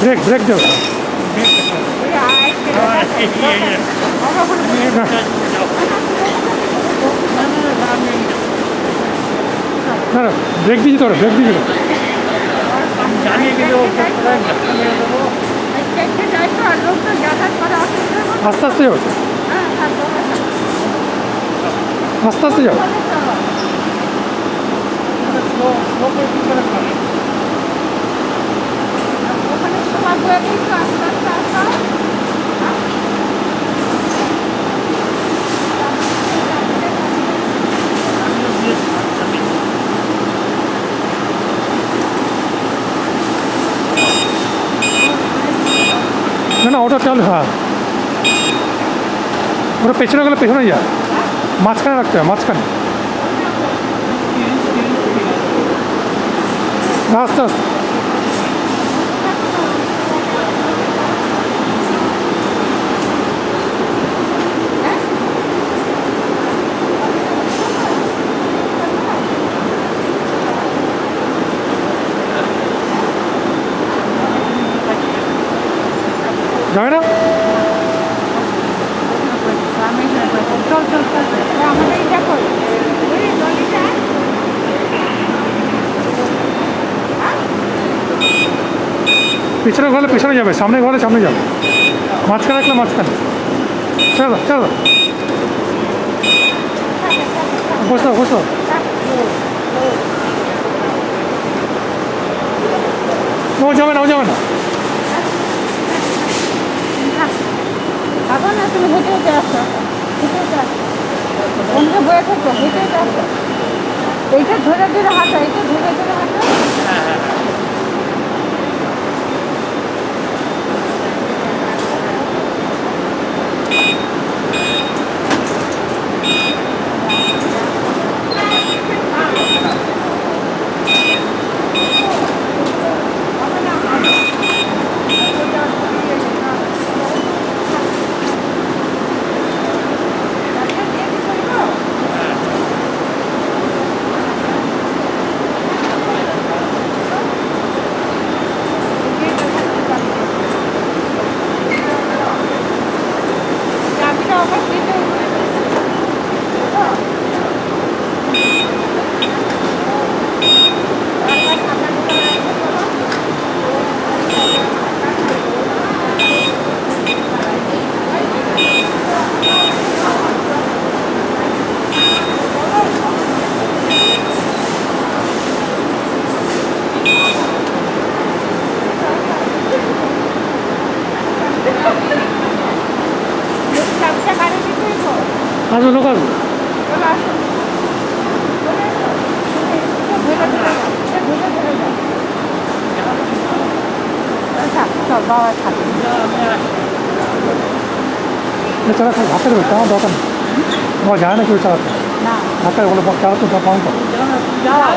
Break break দেবে না break দিয়েছি তোরা ব্রেক। জানিয়ে আস্তে আস্তে যাও। আস্তে আস্তে যাও ওখানে তোমার বয়ে কিন্তু আস্তে আস্তে আসো না না ওটা চালু হ্যাঁ। ওটা পেছনে গেলে পেছনে যা। মাঝখানে রাখতে হবে মাঝখানে। আস্তে আস্তে। যাবে না? পিছনে গেলে পিছনে যাবে, সামনে গেলে সামনে যাবে। মাঝখানে রাখলে মাঝখানে। চলো চলো। বসো বসো। ও, যাবে না, ও যাবে না। খাব না, তুমি হেঁটে হেঁটে আসো। হেঁটে হেঁটে আসো। অন্য বয়ে থাকো হেঁটে হেঁটে আসো। এইটা ধরে ধরে হাঁটো, এইটা ধরে ধরে হাঁটো। 가 잡힌. 제가 좀 밖에 들었다. 너가 뭐 야나 줄 알았다. 나. 아까 이걸로 막 잡았던 저 방법. 야,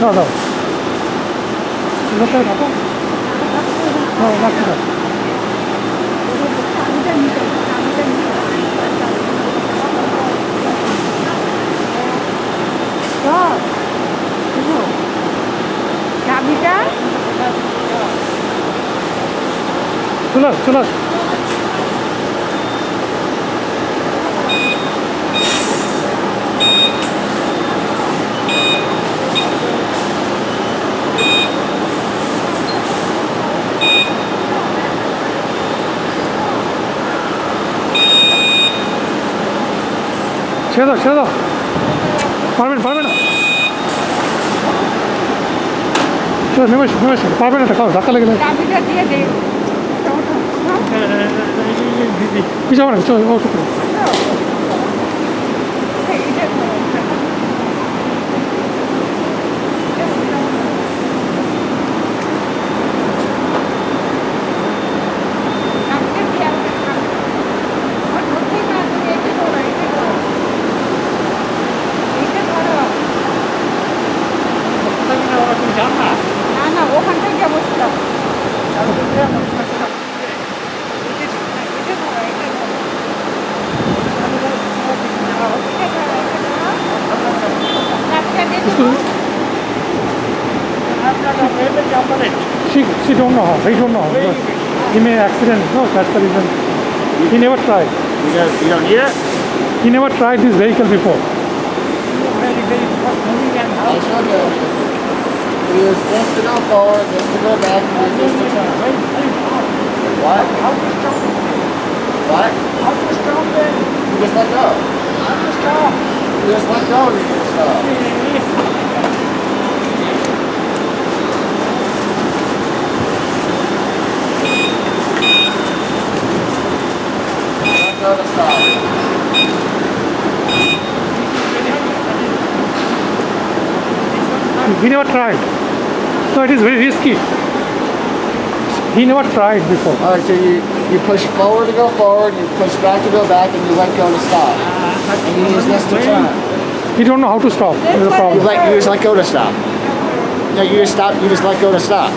나나 이것까지 가고 어, 맞다. 누나, 누나. ছেড়ে দাও ছেড়ে দাও পারবেন পারবে না নেমে এসো, নেমে এসো। পারবে না খাও ধাক্কা লেগে যাবে। চাবিটা দিয়ে দে ওঠো, ওঠো, ওঠো। কিছু হবে না চলো ও She, she don't know how, he don't know. He made accident, no, that's the reason. He never tried. He don't, don't hear? He never tried this vehicle before. Very, very, is just to go forward, just to go back, and just to turn. What? How was strong? What? How was strong then? You just let go. How was strong? You just let go of your stuff. Let go to stop. We never tried. So it is very risky. He never tried before. Alright, so you, you push forward to go forward, you push back to go back, and you let go to stop. And you use this to turn. He don't know how to stop. That's the You problem. let you just let go to stop. No, you just stop. You just let go to stop.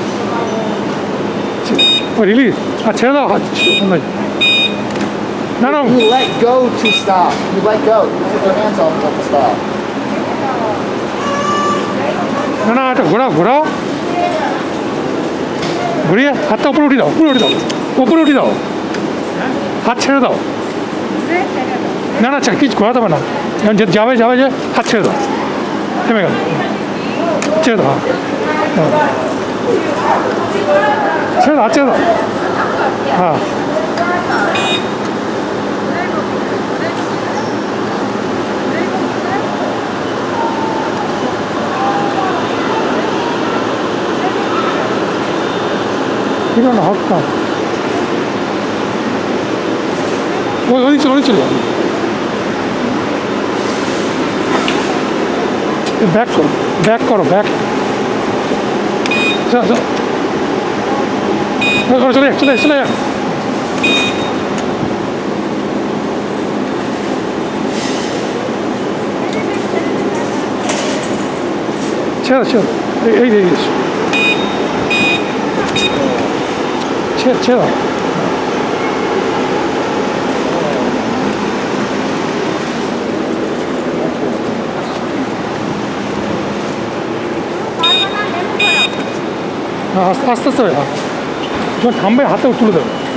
Oh, really? Ah, ছেড়ে দাও হাত অন্য- না না You let go to stop. You let go. You put your hands off to stop. না না এটা ঘোরাও ঘোরাও ঘুরিয়ে হাতটা উপরে উঠে দাও, উপরে উঠে দাও, উপরে উঠে দাও। হাত ছেড়ে দাও। না না আচ্ছা কিছু ঘোরাতে হবে না। যখন যে যাবে যাবে যে হাত ছেড়ে দাও। থেমে গেল। ছেড়ে দাও হ্যাঁ। ছেড়ে দাও ছেড়ে দাও। হ্যাঁ। You don't know how to come. ওই ওই চলো ওই চলো ব্যাক করো ব্যাক করো, ব্যাক। চলো চলো। চলে যাক। ছেড়ে ছেড়ে এই। 채워, 채워. 아, 쌌었어요. 저 담배 갔다고 뚫어요.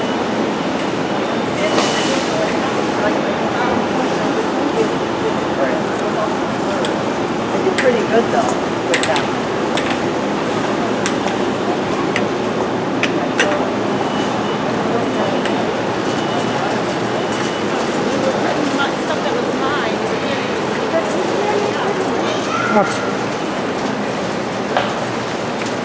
Pretty.